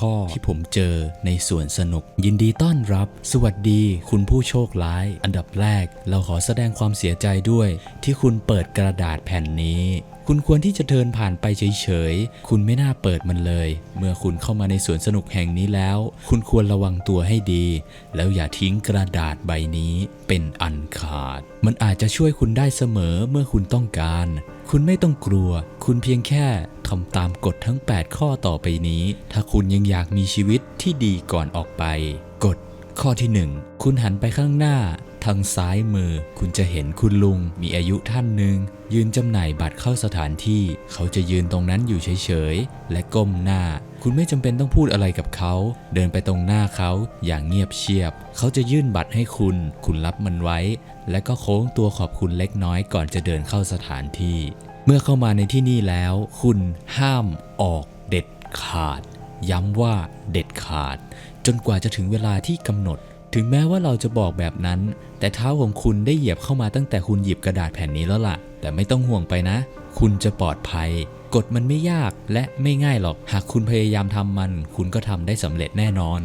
ข้อที่ผมเจอในสวนสนุก ยินดีต้อนรับ สวัสดีคุณผู้โชคร้าย อันดับแรก เราขอแสดงความเสียใจด้วย ที่คุณเปิดกระดาษแผ่นนี้คุณควรที่จะเดินผ่านไปเฉยๆ คุณไม่น่าเปิดมันเลย เมื่อคุณเข้ามาในสวนสนุกแห่งนี้แล้ว คุณควรระวังตัวให้ดี แล้วอย่าทิ้งกระดาษใบนี้เป็นอันขาด มันอาจจะช่วยคุณได้เสมอเมื่อคุณต้องการ คุณไม่ต้องกลัว คุณเพียงแค่ทำตามกฎทั้ง 8 ข้อต่อไปนี้ ถ้าคุณยังอยากมีชีวิตที่ดีก่อนออกไป กฎข้อที่ 1 คุณหันไปข้างหน้า ทางซ้ายมือ คุณจะเห็นคุณลุง มีอายุท่านหนึ่งยืนจำหน่ายบัตรเข้าสถานที่ เขาจะยืนตรงนั้นอยู่เฉยๆ และก้มหน้า คุณไม่จำเป็นต้องพูดอะไรกับเขา เดินไปตรงหน้าเขาอย่างเงียบเชียบ เขาจะยื่นบัตรให้คุณ คุณรับมันไว้ และก็โค้งตัวขอบคุณเล็กน้อยก่อนจะเดินเข้าสถานที่ มื่อเข้ามาในที่นี่แล้ว คุณห้ามออกเด็ดขาด ย้ำว่าเด็ดขาด จนกว่าจะถึงเวลาที่กำหนด ถึงแม้ว่าเราจะบอกแบบนั้น แต่เท้าของคุณได้เหยียบเข้ามาตั้งแต่คุณหยิบกระดาษแผ่นนี้แล้วล่ะ แต่ไม่ต้องห่วงไปนะ คุณจะปลอดภัยกฎมันไม่ยากและไม่ง่ายหรอก หากคุณพยายามทำมัน คุณก็ทำได้สำเร็จแน่นอน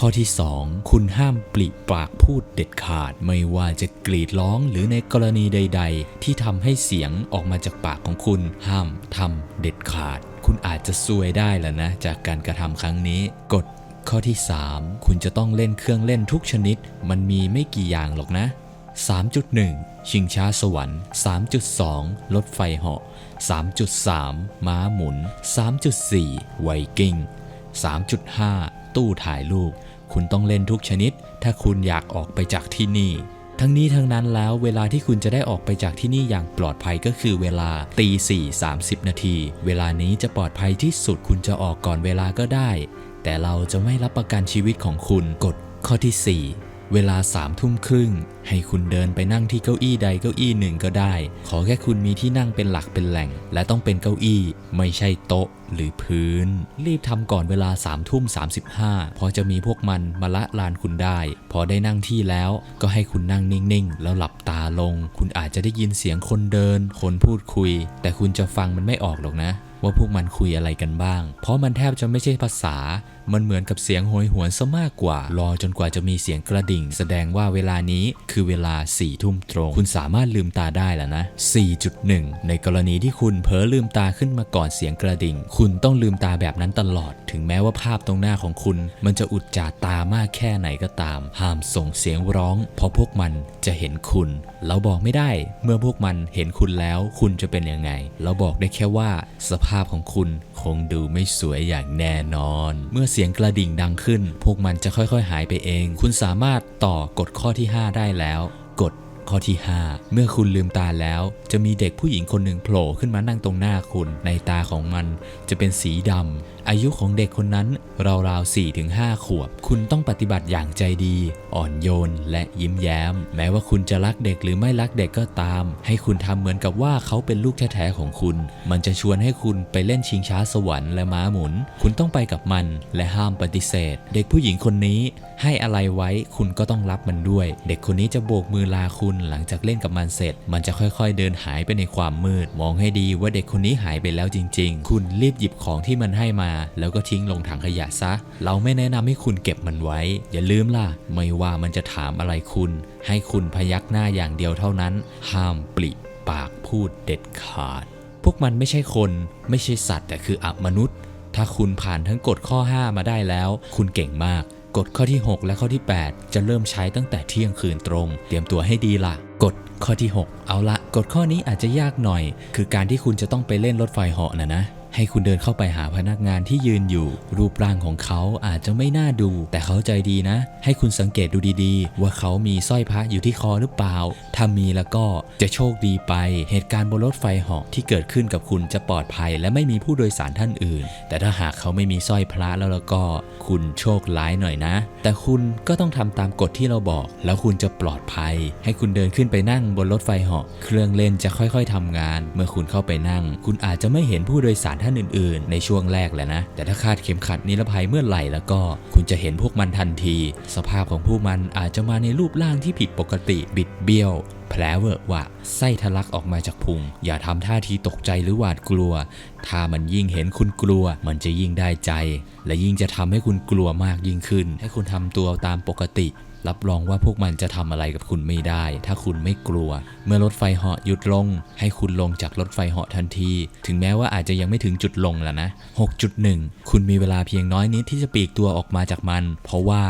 ข้อที่ 2 คุณห้ามปลิปากพูดเด็ดขาด ไม่ว่าจะกรีดร้องหรือในกรณีใด ๆ ที่ทำให้เสียงออกมาจากปากของคุณ ห้ามทำเด็ดขาด คุณอาจจะซวยได้แล้วนะ จากการกระทำครั้งนี้กฎข้อที่ 3 คุณจะต้องเล่นเครื่องเล่นทุกชนิด มันมีไม่กี่อย่างหรอกนะ 3.1 ชิงช้าสวรรค์ 3.2 รถไฟเหาะ 3.3 ม้าหมุน 3.4 ไวกิ้ง 3.5 ตู้ถ่ายรูป คุณต้องเล่นทุกชนิด ถ้าคุณอยากออกไปจากที่นี่ ทั้งนี้ทั้งนั้นแล้วเวลาที่คุณจะได้ออกไปจากที่นี่อย่างปลอดภัยก็คือเวลาตีสี่สามสิบนาที เวลานี้จะปลอดภัยที่สุดคุณจะออกก่อนเวลาก็ได้ แต่เราจะไม่รับประกันชีวิตของคุณกฎข้อที่ 4 เวลาสามทุ่มครึ่ง ให้คุณเดินไปนั่งที่เก้าอี้ใดเก้าอี้หนึ่งก็ได้ ขอแค่คุณมีที่นั่งเป็นหลักเป็นแหล่ง และต้องเป็นเก้าอี้ ไม่ใช่โต๊ะหรือพื้น รีบทำก่อนเวลา3ามทุ่ม35เพราะจะมีพวกมันมาละลานคุณได้ พอได้นั่งที่แล้วก็ให้คุณนั่งนิ่งๆ แล้วหลับตาลง คุณอาจจะได้ยินเสียงคนเดิน คนพูดคุย แต่คุณจะฟังมันไม่ออกหรอกนะ ว่าพวกมันคุยอะไรกันบ้าง เพราะมันแทบจะไม่ใช่ภาษา มันเหมือนกับเสียงโหยหวนซะมากกว่า รอจนกว่าจะมีเสียงกระดิ่ง แสดงว่าเวลานี้คือเวลา4ี่ทุ่มตรง คุณสามารถลืมตาได้แล้วนะ 4.1 ในกรณีที่คุณเผลอลืมตาขึ้นมาก่อนเสียงกระดิ่ง คุณต้องลืมตาแบบนั้นตลอด ถึงแม้ว่าภาพตรงหน้าของคุณ มันจะอุดจาตามากแค่ไหนก็ตาม ห้ามส่งเสียงร้อง เพราะพวกมันจะเห็นคุณ เราบอกไม่ได้ เมื่อพวกมันเห็นคุณแล้ว คุณจะเป็นยังไง เราบอกได้แค่ว่าสภาพของคุณคงดูไม่สวยอย่างแน่นอน เมื่อเสียงกระดิ่งดังขึ้น พวกมันจะค่อยๆ หายไปเอง คุณสามารถต่อกฎข้อที่ 5 ได้แล้วกฎข้อที่ 5 เมื่อคุณลืมตาแล้ว จะมีเด็กผู้หญิงคนหนึ่งโผล่ขึ้นมานั่งตรงหน้าคุณ ในตาของมันจะเป็นสีดำ อายุของเด็กคนนั้นราวๆ4-5 ขวบ คุณต้องปฏิบัติอย่างใจดี อ่อนโยน และยิ้มแย้ม แม้ว่าคุณจะรักเด็กหรือไม่รักเด็กก็ตาม ให้คุณทำเหมือนกับว่าเขาเป็นลูกแท้ๆของคุณ มันจะชวนให้คุณไปเล่นชิงช้าสวรรค์และม้าหมุน คุณต้องไปกับมันและห้ามปฏิเสธ เด็กผู้หญิงคนนี้ให้อะไรไว้คุณก็ต้องรับมันด้วย เด็กคนนี้จะโบกมือลาคุณหลังจากเล่นกับมันเสร็จ มันจะค่อยๆ เดินหายไปในความมืด มองให้ดีว่าเด็กคนนี้หายไปแล้วจริง ๆ คุณรีบหยิบของที่มันให้มาแล้วก็ทิ้งลงถังขยะซะ เราไม่แนะนำให้คุณเก็บมันไว้ อย่าลืมล่ะ ไม่ว่ามันจะถามอะไรคุณ ให้คุณพยักหน้าอย่างเดียวเท่านั้น ห้ามปลิปากพูดเด็ดขาด พวกมันไม่ใช่คน ไม่ใช่สัตว์แต่คืออับมนุษย์ ถ้าคุณผ่านทั้งกฎข้อ 5 มาได้แล้ว คุณเก่งมากกฎข้อที่ 6 และข้อที่ 8 จะเริ่มใช้ตั้งแต่เที่ยงคืนตรง เตรียมตัวให้ดีล่ะกฎข้อที่ 6 เอาละกฎข้อนี้อาจจะยากหน่อย คือการที่คุณจะต้องไปเล่นรถไฟเหาะนะนะ ให้คุณเดินเข้าไปหาพนักงานที่ยืนอยู่ รูปร่างของเขาอาจจะไม่น่าดู แต่เขาใจดีนะ ให้คุณสังเกตดูดีๆ ว่าเขามีสร้อยพระอยู่ที่คอหรือเปล่า ถ้ามีแล้วก็จะโชคดีไป เหตุการณ์บนรถไฟเหาะที่เกิดขึ้นกับคุณจะปลอดภัย และไม่มีผู้โดยสารท่านอื่น แต่ถ้าหากเขาไม่มีสร้อยพระแล้วแล้วก็ คุณโชคร้ายหน่อยนะ แต่คุณก็ต้องทำตามกฎที่เราบอก แล้วคุณจะปลอดภัย ให้คุณเดินขึ้นไปนั่งบนรถไฟเหาะ เครื่องเล่นจะค่อยๆทำงาน เมื่อคุณเข้าไปนั่ง คุณอาจจะไม่เห็นผู้โดยสารท่านอื่นๆ ในช่วงแรกแหละนะ แต่ถ้าคาดเข็มขัดนิรภัยเมื่อไหร่แล้วก็ คุณจะเห็นพวกมันทันที สภาพของพวกมันอาจจะมาในรูปร่างที่ผิดปกติบิดเบี้ยว แผลเวอะวะไส้ทะลักออกมาจากพุง อย่าทำท่าทีตกใจหรือหวาดกลัว ถ้ามันยิ่งเห็นคุณกลัว มันจะยิ่งได้ใจ และยิ่งจะทำให้คุณกลัวมากยิ่งขึ้น ให้คุณทำตัวตามปกติ รับรองว่าพวกมันจะทำอะไรกับคุณไม่ได้ ถ้าคุณไม่กลัว เมื่อรถไฟเหาะหยุดลง ให้คุณลงจากรถไฟเหาะทันที ถึงแม้ว่าอาจจะยังไม่ถึงจุดลงแล้วนะ 6.1 คุณมีเวลาเพียงน้อยนิดที่จะปีกตัวออกมาจากมัน เพราะว่า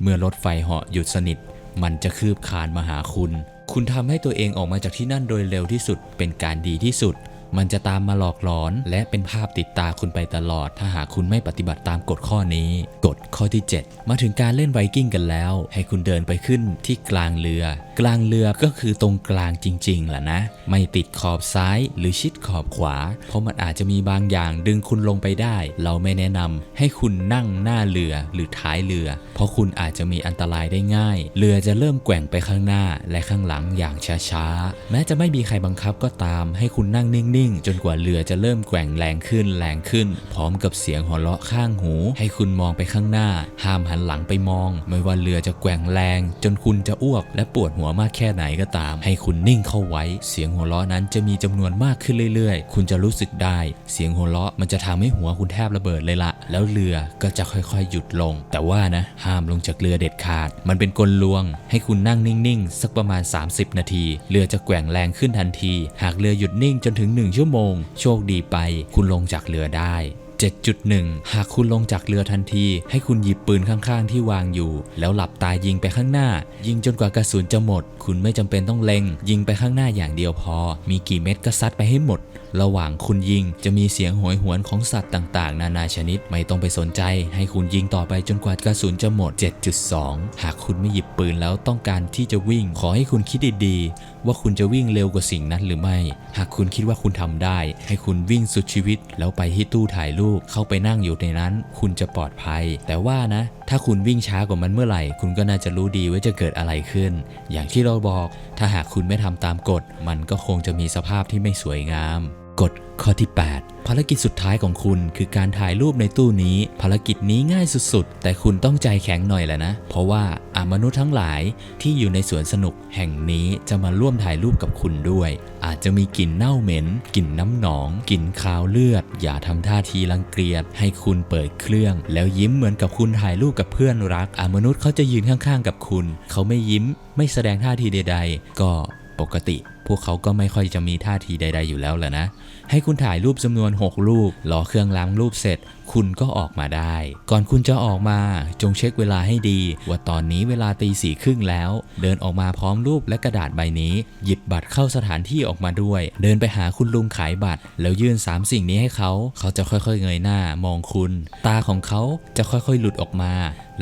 เมื่อรถไฟเหาะหยุดสนิทมันจะคืบคานมาหาคุณ คุณทำให้ตัวเองออกมาจากที่นั่นโดยเร็วที่สุด เป็นการดีที่สุด มันจะตามมาหลอกหลอน และเป็นภาพติดตาคุณไปตลอด ถ้าหากคุณไม่ปฏิบัติตามกฎข้อนี้ กฎข้อที่ 7 มาถึงการเล่นไวกิ้งกันแล้ว ให้คุณเดินไปขึ้นที่กลางเรือกลางเรือก็คือตรงกลางจริงๆแหละนะ ไม่ติดขอบซ้ายหรือชิดขอบขวา เพราะมันอาจจะมีบางอย่างดึงคุณลงไปได้ เราไม่แนะนำให้คุณนั่งหน้าเรือหรือท้ายเรือ เพราะคุณอาจจะมีอันตรายได้ง่าย เรือจะเริ่มแกว่งไปข้างหน้าและข้างหลังอย่างช้าๆ แม้จะไม่มีใครบังคับก็ตาม ให้คุณนั่งนิ่งๆ จนกว่าเรือจะเริ่มแกว่งแรงขึ้นแรงขึ้น พร้อมกับเสียงหัวเราะข้างหู ให้คุณมองไปข้างหน้า ห้ามหันหลังไปมอง ไม่ว่าเรือจะแกว่งแรง จนคุณจะอ้วกและปวดหัวัวมากแค่ไหนก็ตาม ให้คุณนิ่งเข้าไว้ เสียงหัวเราะนั้นจะมีจำนวนมากขึ้นเรื่อยๆ คุณจะรู้สึกได้ เสียงหัวเราะมันจะทำให้หัวคุณแทบระเบิดเลยละแล้วเรือก็จะค่อยๆ หยุดลง แต่ว่านะห้ามลงจากเรือเด็ดขาด มันเป็นกลลวง ให้คุณนั่งนิ่งๆ สักประมาณ 30 นาที เรือจะแกว่งแรงขึ้นทันที หากเรือหยุดนิ่งจนถึง 1 ชั่วโมง โชคดีไป คุณลงจากเรือได้ 7.1 หากคุณลงจากเรือทันที ให้คุณหยิบปืนข้างๆ ที่วางอยู่ แล้วหลับตายิงไปข้างหน้า ยิงจนกว่ากระสุนจะหมด คุณไม่จำเป็นต้องเล็ง ยิงไปข้างหน้าอย่างเดียวพอ มีกี่เม็ดก็ซัดไปให้หมด ระหว่างคุณยิงจะมีเสียงโหยหวนของสัตว์ต่างๆ นานาชนิดไม่ต้องไปสนใจ ให้คุณยิงต่อไปจนกว่ากระสุนจะหมด 7.2 หากคุณไม่หยิบปืนแล้วต้องการที่จะวิ่งขอให้คุณคิดดีๆ ว่าคุณจะวิ่งเร็วกว่าสิ่งนั้นหรือไม่ หากคุณคิดว่าคุณทำได้ ให้คุณวิ่งสุดชีวิต แล้วไปที่ตู้ถ่ายรูป เข้าไปนั่งอยู่ในนั้น คุณจะปลอดภัย แต่ว่านะ ถ้าคุณวิ่งช้ากว่ามันเมื่อไหร่ คุณก็น่าจะรู้ดีว่าจะเกิดอะไรขึ้น อย่างที่เราบอก ถ้าหากคุณไม่ทำตามกฎ มันก็คงจะมีสภาพที่ไม่สวยงาม กฎข้อที่ 8 ภารกิจสุดท้ายของคุณ คือการถ่ายรูปในตู้นี้ ภารกิจนี้ง่ายสุดๆ แต่คุณต้องใจแข็งหน่อยแหละนะ เพราะว่าอามนุษย์ทั้งหลายที่อยู่ในสวนสนุกแห่งนี้จะมาร่วมถ่ายรูปกับคุณด้วย อาจจะมีกลิ่นเน่าเหม็น กลิ่นน้ำหนอง กลิ่นคาวเลือด อย่าทำท่าทีรังเกียจ ให้คุณเปิดเครื่อง แล้วยิ้มเหมือนกับคุณถ่ายรูปกับเพื่อนรัก อามนุษย์เขาจะยืนข้างๆ กับคุณ เขาไม่ยิ้ม ไม่แสดงท่าทีใด ๆ ก็ปกติพวกเขาก็ไม่ค่อยจะมีท่าทีใด ๆ อยู่แล้วแหละนะ ให้คุณถ่ายรูปจำนวน 6 รูป รอเครื่องล้างรูปเสร็จ คุณก็ออกมาได้ ก่อนคุณจะออกมา จงเช็คเวลาให้ดี ว่าตอนนี้เวลาตีสี่ครึ่งแล้ว เดินออกมาพร้อมรูปและกระดาษใบนี้ หยิบบัตรเข้าสถานที่ออกมาด้วย เดินไปหาคุณลุงขายบัตร แล้วยื่น 3 สิ่งนี้ให้เขา เขาจะค่อยๆเงยหน้ามองคุณ ตาของเขาจะค่อยๆหลุดออกมา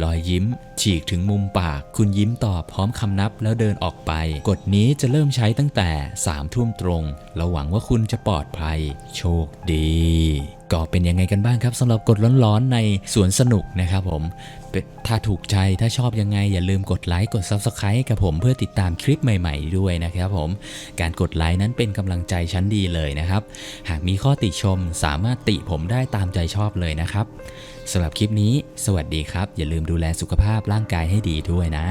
รอยยิ้ม ฉีกถึงมุมปาก คุณยิ้มตอบพร้อมคำนับแล้วเดินออกไป กฎนี้จะเริ่มใช้ตั้งแต่3ามทุ่มตรง เราหวังว่าคุณจะปลอดภัย โชคดี ก็เป็นยังไงกันบ้างครับสำหรับกฎร้อนๆในสวนสนุกนะครับผม ถ้าถูกใจถ้าชอบยังไง อย่าลืมกดไลค์กด Subscribe ให้กับผมเพื่อติดตามคลิปใหม่ๆด้วยนะครับผม การกดไลค์นั้นเป็นกำลังใจชั้นดีเลยนะครับ หากมีข้อติชมสามารถติผมได้ตามใจชอบเลยนะครับสำหรับคลิปนี้ สวัสดีครับ อย่าลืมดูแลสุขภาพร่างกายให้ดีด้วยนะ